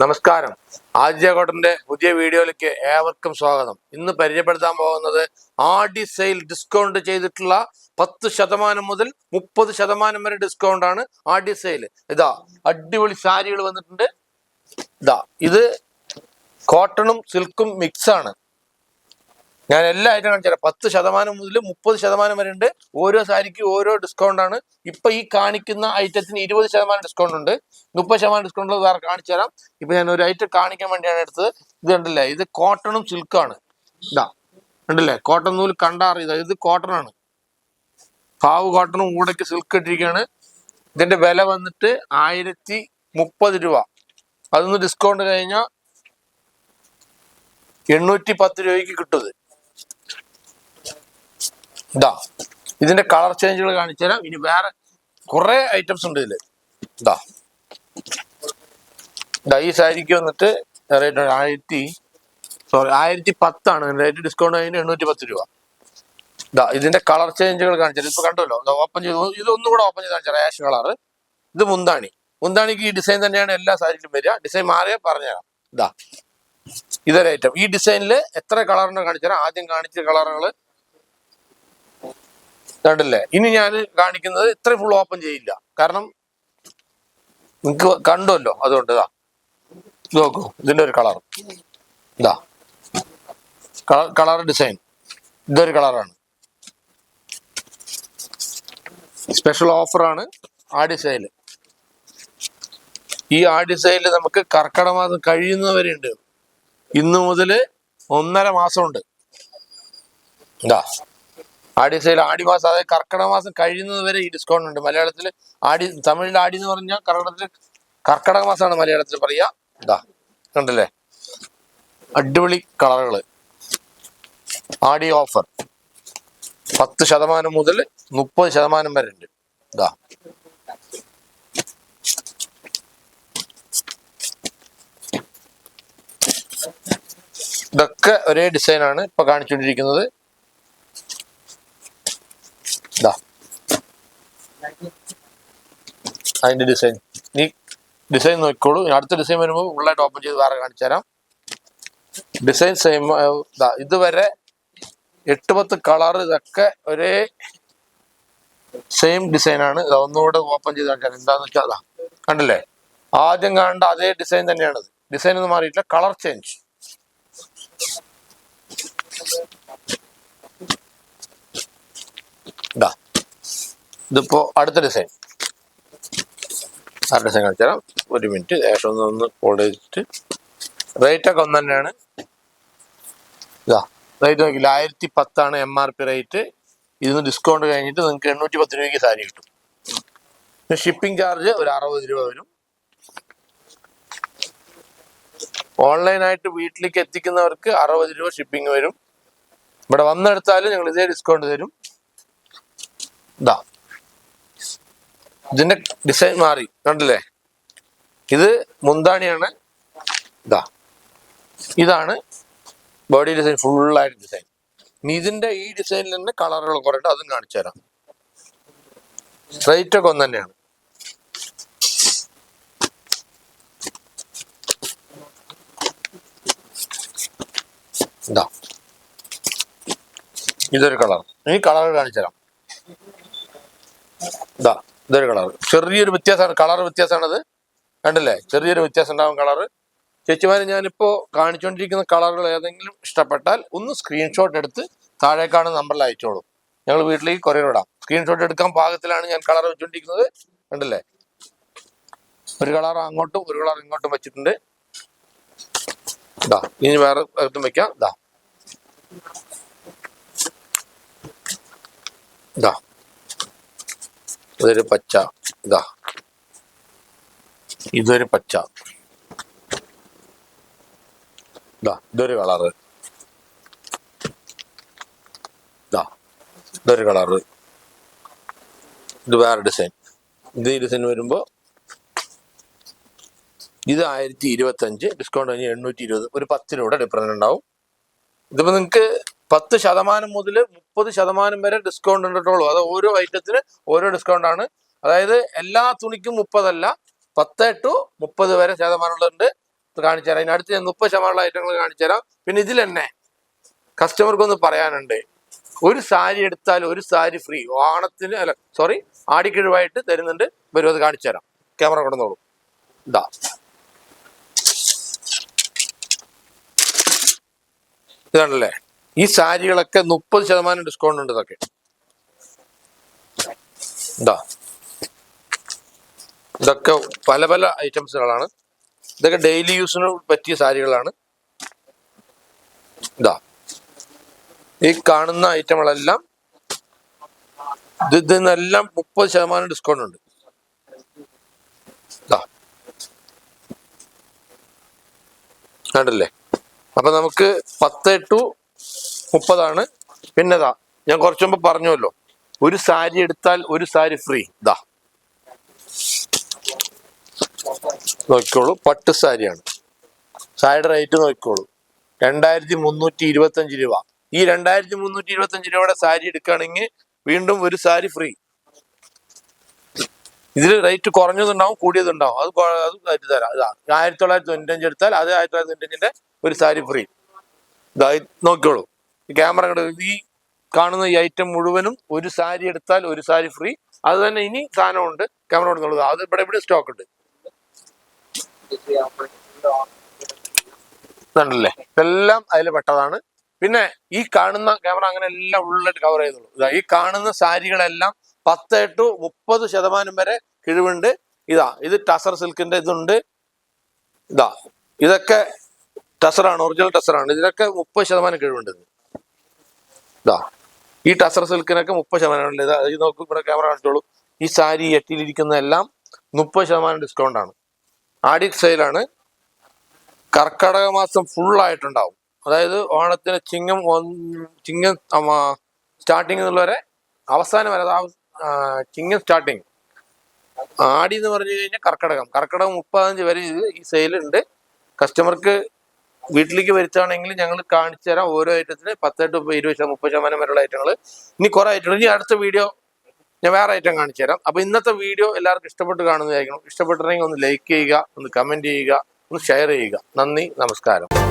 നമസ്കാരം. ആദ്യകോട്ടന്റെ പുതിയ വീഡിയോയിലേക്ക് ഏവർക്കും സ്വാഗതം. ഇന്ന് പരിചയപ്പെടുത്താൻ പോകുന്നത് ആടി സെയിൽ ഡിസ്കൗണ്ട് ചെയ്തിട്ടുള്ള പത്ത് ശതമാനം മുതൽ മുപ്പത് ശതമാനം വരെ ഡിസ്കൗണ്ട് ആണ് ആടി സെയിൽ. ഇതാ അടിപൊളി സാരികൾ വന്നിട്ടുണ്ട്. ഇതാ ഇത് കോട്ടണും സിൽക്കും മിക്സ് ആണ് ഞാൻ എല്ലാ ഐറ്റം കാണിച്ചു തരാം പത്ത് ശതമാനം മുതൽ മുപ്പത് ശതമാനം വരെ ഉണ്ട്. ഓരോ സാരിക്കും ഓരോ ഡിസ്കൗണ്ട് ആണ്. ഇപ്പൊ ഈ കാണിക്കുന്ന ഐറ്റത്തിന് ഇരുപത് ശതമാനം ഡിസ്കൗണ്ട് ഉണ്ട്. മുപ്പത് ശതമാനം ഡിസ്കൗണ്ട് വേറെ കാണിച്ചു തരാം ഇപ്പൊ ഞാൻ ഒരു ഐറ്റം കാണിക്കാൻ വേണ്ടിയാണ് എടുത്തത്. ഇത് ഉണ്ടല്ലേ ഇത് കോട്ടണും സിൽക്കാണ് ഇതാ കണ്ടില്ലേ? കോട്ടൺ നൂൽ ഇതാ ഇത് കോട്ടൺ ആണ്. പാവ് കോട്ടണും കൂടൊക്കെ സിൽക്ക് ഇട്ടിരിക്കുകയാണ്. ഇതിന്റെ വില വന്നിട്ട് ആയിരത്തി മുപ്പത് രൂപ. അതൊന്ന് ഡിസ്കൗണ്ട് കഴിഞ്ഞാൽ എണ്ണൂറ്റി പത്ത് രൂപയ്ക്ക് കിട്ടും ഇത് ഇതാ ഇതിന്റെ കളർ ചേഞ്ചുകൾ കാണിച്ചു തരാം. ഇനി വേറെ കുറെ ഐറ്റംസ് ഉണ്ട് ഇതിൽ. ഇതാ. ഇതാ ഈ സാരിക്ക് വന്നിട്ട് റേറ്റ് ആയിരത്തി സോറി ആയിരത്തി പത്താണ് റേറ്റ് ഡിസ്കൗണ്ട് കഴിഞ്ഞ എണ്ണൂറ്റി പത്ത് രൂപ. ഇതാ ഇതിന്റെ കളർ ചേഞ്ചുകൾ കാണിച്ചു തരാം. ഇപ്പൊ കണ്ടല്ലോ ഓപ്പൺ ചെയ്ത്. ഇത് ഒന്നും കൂടെ ഓപ്പൺ ചെയ്ത് കാണിച്ചാൽ ആഷ് കളർ ഇത് മുന്താണി. മുന്താണിക്ക് ഈ ഡിസൈൻ തന്നെയാണ് എല്ലാ സാരിയിലും വരിക. ഡിസൈൻ മാറിയ പറഞ്ഞുതരാം. ഇതാ. ഇതൊരു ഐറ്റം ഈ ഡിസൈനിൽ എത്ര കളറിനെ കാണിച്ചു തരാം. ആദ്യം കാണിച്ച കളറുകൾ കണ്ടില്ലേ? ഇനി ഞാൻ കാണിക്കുന്നത് ഇത്രയും ഫുൾ ഓപ്പൺ ചെയ്യില്ല. കാരണം നിങ്ങൾക്ക് കണ്ടുവല്ലോ അതുകൊണ്ട് ഇതാ നോക്കൂ ഇതിന്റെ ഒരു കളർ ഇതാ കളർ ഡിസൈൻ ഇതൊരു കളറാണ് സ്പെഷ്യൽ ഓഫറാണ് ആ സെയിൽ ഈ ആ ഡിസൈനിൽ നമുക്ക് കർക്കിടക മാസം കഴിയുന്നവരുണ്ട് ഇന്ന് മുതൽ ഒന്നര മാസമുണ്ട്. ഇതാ ആടി സെയിൽ ആടി മാസം അതായത് കർക്കിടക മാസം കഴിയുന്നത് വരെ ഈ ഡിസ്കൗണ്ട് ഉണ്ട്. മലയാളത്തിൽ ആടി തമിഴിൽ ആടി എന്ന് പറഞ്ഞാൽ കർക്കിടകത്തിൽ കർക്കിടക മാസമാണ് മലയാളത്തിൽ പറയുക. ഇതാ കണ്ടല്ലേ? അടിപൊളി കളറുകൾ ആടി ഓഫർ. പത്ത് ശതമാനം മുതൽ മുപ്പത് ശതമാനം വരെ ഉണ്ട്. ഇതാ. ഇതൊക്കെ ഒരേ ഡിസൈനാണ് ഇപ്പൊ കാണിച്ചുകൊണ്ടിരിക്കുന്നത്. ഇതാ അതിന്റെ ഡിസൈൻ നീ ഡിസൈൻ നോക്കിക്കോളൂ. അടുത്ത ഡിസൈൻ വരുമ്പോൾ ഫുള്ളായിട്ട് ഓപ്പൺ ചെയ്ത് വേറെ കാണിച്ചു തരാം. ഡിസൈൻ സെയിം ഇതാ ഇതുവരെ എട്ട് പത്ത് കളർ ഇതൊക്കെ ഒരേ സെയിം ഡിസൈനാണ് ഇത് ഒന്നുകൂടെ ഓപ്പൺ ചെയ്ത് കാണിച്ചാൽ എന്താന്ന് വെച്ചാൽ അതാ കണ്ടില്ലേ? ആദ്യം കാണേണ്ട അതേ ഡിസൈൻ തന്നെയാണത്. ഡിസൈൻ ഒന്നും മാറിയിട്ടില്ല. കളർ ചേഞ്ച് ഇതാ ഇതിപ്പോ അടുത്ത ഡിസൈൻ ആ ഡിസൈൻ കാണിച്ചു തരാം. ഒരു മിനിറ്റ് ശേഷം ഒന്ന് ഒന്ന് ഹോൾഡ് ചെയ്തിട്ട്. റേറ്റ് ഒക്കെ ഒന്ന് തന്നെയാണ്. ഇതാ. റേറ്റ് നോക്കില്ല. ആയിരത്തി പത്താണ് എം ആർ പി റേറ്റ് ഇതിന് ഡിസ്കൗണ്ട് കഴിഞ്ഞിട്ട് നിങ്ങൾക്ക് എണ്ണൂറ്റി പത്ത് രൂപയ്ക്ക് സാരി കിട്ടും. ഷിപ്പിംഗ് ചാർജ് ഒരു അറുപത് രൂപ വരും. ഓൺലൈനായിട്ട് വീട്ടിലേക്ക് എത്തിക്കുന്നവർക്ക് അറുപത് രൂപ ഷിപ്പിംഗ് വരും. ഇവിടെ വന്നെടുത്താലും ഞങ്ങൾ ഇതേ ഡിസ്കൗണ്ട് തരും. ഇതാ. ഇതിന്റെ ഡിസൈൻ മാറി. കണ്ടില്ലേ? ഇത് മുന്താണിയാണ്. ഇതാ. ഇതാണ് ബോഡി ഡിസൈൻ ഫുള്ളായിട്ട് ഡിസൈൻ ഇനി ഇതിന്റെ ഈ ഡിസൈനിൽ തന്നെ കളറുകൾ കുറേട്ട് അതും കാണിച്ചു തരാം. റേറ്റ് ഒക്കെ ഒന്ന് തന്നെയാണ്. ഇതാ. ഇതൊരു കളർ ഈ കളർ കാണിച്ചു തരാം. ഇതാ. ഇതൊരു കളർ ചെറിയൊരു വ്യത്യാസമാണ് കളർ വ്യത്യാസമാണത്. കണ്ടില്ലേ? ചെറിയൊരു വ്യത്യാസം ഉണ്ടാവും കളർ ചേച്ചിമാരെ ഞാനിപ്പോൾ കാണിച്ചുകൊണ്ടിരിക്കുന്ന കളറുകൾ ഏതെങ്കിലും ഇഷ്ടപ്പെട്ടാൽ ഒന്ന് സ്ക്രീൻഷോട്ട് എടുത്ത് താഴെ കാണുന്ന നമ്പറിൽ അയച്ചോളൂ. ഞങ്ങൾ വീട്ടിലേക്ക് കൊറിയർ ഇടാം സ്ക്രീൻഷോട്ട് എടുക്കാൻ പാകത്തിലാണ് ഞാൻ കളർ വെച്ചുകൊണ്ടിരിക്കുന്നത് കണ്ടില്ലേ? ഒരു കളർ അങ്ങോട്ടും ഒരു കളർ ഇങ്ങോട്ടും വെച്ചിട്ടുണ്ട്. ഇതാ ഇനി വേറെ അകത്തും വെക്കാം. ഇതാ ഇതാ ഇതൊരു പച്ച. ഇതാ. ഇതൊരു പച്ച. ഇതാ ഇതൊരു കളറ്. ഇതാ ഇതൊരു കളറ്. ഇത് വേറെ ഡിസൈൻ. ഇത് ഡിസൈൻ വരുമ്പോൾ ഇത് ആയിരത്തി ഇരുപത്തി അഞ്ച് ഡിസ്കൗണ്ട് കഴിഞ്ഞ് എണ്ണൂറ്റി ഇരുപത്. ഒരു പത്ത് രൂപയുടെ ഡിഫറൻസ് ഉണ്ടാവും. ഇതിപ്പോൾ നിങ്ങൾക്ക് പത്ത് ശതമാനം മുതൽ മുപ്പത് ശതമാനം വരെ ഡിസ്കൗണ്ട് ഉണ്ടിട്ടുള്ളൂ. അത് ഓരോ ഐറ്റത്തിന് ഓരോ ഡിസ്കൗണ്ട് ആണ്. അതായത് എല്ലാ തുണിക്കും മുപ്പതല്ല പത്ത് ടു മുപ്പത് വരെ ശതമാനമുള്ളതുണ്ട് കാണിച്ചു തരാം. ഇതിനടുത്ത് ഞാൻ മുപ്പത് ശതമാനമുള്ള ഐറ്റങ്ങൾ കാണിച്ചു തരാം. പിന്നെ ഇതിൽ തന്നെ കസ്റ്റമർക്ക് ഒന്ന് പറയാനുണ്ട്. ഒരു സാരി എടുത്താൽ ഒരു സാരി ഫ്രീ ഓണത്തിന് അല്ല സോറി ആടിക്കിഴിവായിട്ട് തരുന്നുണ്ട്. വരും അത് കാണിച്ചു തരാം. ക്യാമറ കൊണ്ടുവന്നോളൂ. ഇതാ ഇതാണല്ലേ? ഈ സാരികളൊക്കെ മുപ്പത് ശതമാനം ഡിസ്കൗണ്ട് ഉണ്ട് ഇതൊക്കെ. ഇതാ. ഇതൊക്കെ പല പല ഐറ്റംസുകളാണ് ഇതൊക്കെ ഡെയിലി യൂസിന് പറ്റിയ സാരികളാണ്. ഇതാ. ഈ കാണുന്ന ഐറ്റങ്ങളെല്ലാം ഇത് ഇതിനെല്ലാം മുപ്പത് ശതമാനം ഡിസ്കൗണ്ട് ഉണ്ട്. ഇതാ. കണ്ടല്ലേ? അപ്പൊ നമുക്ക് പത്ത് ടു മുപ്പതാണ്. പിന്നെതാ ഞാൻ കുറച്ചു മുമ്പ് പറഞ്ഞല്ലോ ഒരു സാരി എടുത്താൽ ഒരു സാരി ഫ്രീ ഇതാ നോക്കിക്കോളൂ പട്ട് സാരിയാണ്. സാരിയുടെ റേറ്റ് നോക്കിക്കോളൂ. രണ്ടായിരത്തി മുന്നൂറ്റി ഇരുപത്തി അഞ്ച് രൂപ. ഈ രണ്ടായിരത്തി മുന്നൂറ്റി ഇരുപത്തി അഞ്ച് രൂപയുടെ സാരി എടുക്കുകയാണെങ്കിൽ വീണ്ടും ഒരു സാരി ഫ്രീ ഇതിൽ റേറ്റ് കുറഞ്ഞതുണ്ടാവും കൂടിയതുണ്ടാവും. അത് അത് തരാം. ഇതാ ആയിരത്തി തൊള്ളായിരത്തി തൊണ്ണൂറ്റഞ്ച് എടുത്താൽ അത് ആയിരത്തി തൊള്ളായിരത്തി തൊണ്ണൂറ്റഞ്ചിന്റെ ഒരു സാരി ഫ്രീ ഇതായി ഇത് നോക്കിക്കോളൂ. ക്യാമറ കണ്ട് ഈ കാണുന്ന ഈ ഐറ്റം മുഴുവനും ഒരു സാരി എടുത്താൽ ഒരു സാരി ഫ്രീ അത് തന്നെ ഇനി സാധനമുണ്ട്. ക്യാമറ കൊടുക്കുന്നുള്ളത് അത് ഇവിടെ ഇവിടെ സ്റ്റോക്ക് ഉണ്ട്. ണ്ടല്ലേ ഇതെല്ലാം അതിൽ പെട്ടതാണ്. പിന്നെ ഈ കാണുന്ന ക്യാമറ അങ്ങനെ എല്ലാം ഉള്ളിലായിട്ട് കവർ ചെയ്തുള്ളൂ ഈ കാണുന്ന സാരികളെല്ലാം പത്ത് ടു മുപ്പത് ശതമാനം വരെ കിഴിവുണ്ട്. ഇതാ ഇത് ടസർ സിൽക്കിന്റെ ഇതുണ്ട്. ഇതാ ഇതൊക്കെ ടസറാണ് ഒറിജിനൽ ടസറാണ് ഇതിനൊക്കെ മുപ്പത് ശതമാനം കിഴിവുണ്ട്. ഇത്. ഈ ടസർ സിൽക്കിനൊക്കെ മുപ്പത് ശതമാനം ഇതാ ഇത് നോക്കൂ ഇവിടെ ക്യാമറ കാണിച്ചോളൂ. ഈ സാരി എട്ടിലിരിക്കുന്ന എല്ലാം മുപ്പത് ശതമാനം ഡിസ്കൗണ്ട് ആണ്. ആഡി സെയിലാണ്. കർക്കടക മാസം ഫുള്ളായിട്ടുണ്ടാവും അതായത് ഓണത്തിന് ചിങ്ങം ചിങ്ങം സ്റ്റാർട്ടിങ് എന്നുള്ളവരെ അവസാനം വരെ ചിങ്ങം സ്റ്റാർട്ടിങ് ആടി എന്ന് പറഞ്ഞു കഴിഞ്ഞാൽ കർക്കടകം. കർക്കടകം മുപ്പതഞ്ച് വരെ ഇത് ഈ സെയിലുണ്ട് കസ്റ്റമർക്ക് വീട്ടിലേക്ക് വരുത്താണെങ്കിൽ ഞങ്ങൾ കാണിച്ചു തരാം ഓരോ ഐറ്റത്തിന് പത്തെട്ട് ടു ഇരുപത് ശതമാനം മുപ്പത് ശതമാനം വരെയുള്ള ഐറ്റങ്ങൾ ഇനി കുറെ ഐറ്റങ്ങൾ ഇനി അടുത്ത വീഡിയോ ഞാൻ വേറെ ഐറ്റം കാണിച്ചു തരാം. അപ്പൊ ഇന്നത്തെ വീഡിയോ എല്ലാവർക്കും ഇഷ്ടപ്പെട്ട് കാണുന്നതായിരിക്കണം. ഇഷ്ടപ്പെട്ടിട്ടുണ്ടെങ്കിൽ ഒന്ന് ലൈക്ക് ചെയ്യുക ഒന്ന് കമന്റ് ചെയ്യുക ഒന്ന് ഷെയർ ചെയ്യുക. നന്ദി നമസ്കാരം.